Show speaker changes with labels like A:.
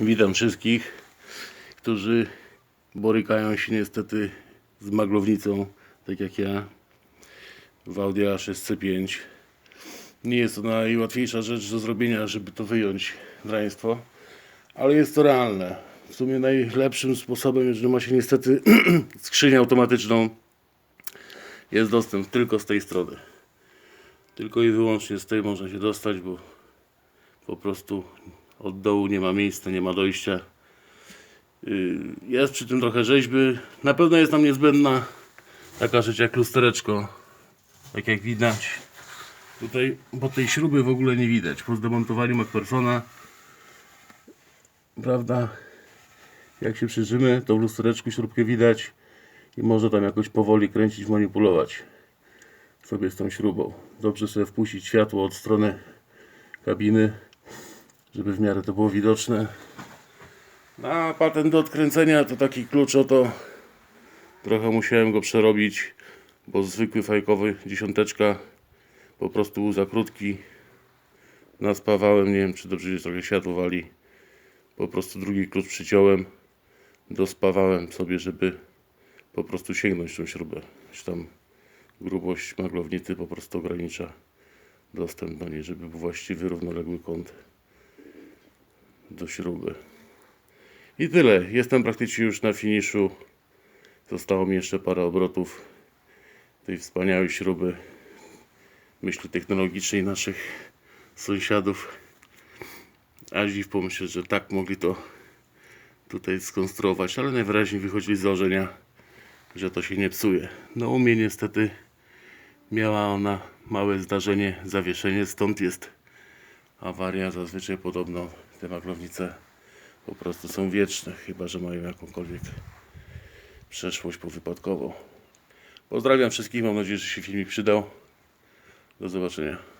A: Witam wszystkich, którzy borykają się niestety z maglownicą, tak jak ja, w Audi A6C5. Nie jest to najłatwiejsza rzecz do zrobienia, żeby to wyjąć draństwo, ale jest to realne. W sumie najlepszym sposobem, jeżeli ma się niestety skrzynię automatyczną, jest dostęp tylko z tej strony. Tylko i wyłącznie z tej można się dostać, bo po prostu od dołu nie ma miejsca, nie ma dojścia. Yy, Jest przy tym trochę rzeźby. Na pewno jest nam niezbędna taka rzecz jak lustereczko. Tak jak widać. Tutaj, bo tej śruby w ogóle nie widać. Po zdemontowaniu McPhersona, prawda, jak się przyjrzymy, to w lustereczku śrubkę widać i może tam jakoś powoli kręcić, manipulować sobie z tą śrubą. Dobrze sobie wpuścić światło od strony kabiny, żeby w miarę to było widoczne. A patent do odkręcenia to taki klucz oto. Trochę musiałem go przerobić, bo zwykły fajkowy dziesiąteczka po prostu był za krótki. Naspawałem, nie wiem czy dobrze jest trochę światło wali. Po prostu drugi klucz przyciąłem. Dospawałem sobie, żeby po prostu sięgnąć tą śrubę. Czy tam grubość maglownicy po prostu ogranicza dostęp do niej, żeby był właściwy, równoległy kąt do śruby. I tyle. Jestem praktycznie już na finiszu. Zostało mi jeszcze parę obrotów tej wspaniałej śruby myśli technologicznej naszych sąsiadów. A pomyśleć, że tak mogli to tutaj skonstruować, ale najwyraźniej wychodzili z założenia, że to się nie psuje. No u mnie niestety miała ona małe zdarzenie, zawieszenie, stąd jest awaria. Zazwyczaj podobno te maglownice po prostu są wieczne, chyba że mają jakąkolwiek przeszłość powypadkową. Pozdrawiam wszystkich, mam nadzieję, że się filmik przydał. Do zobaczenia.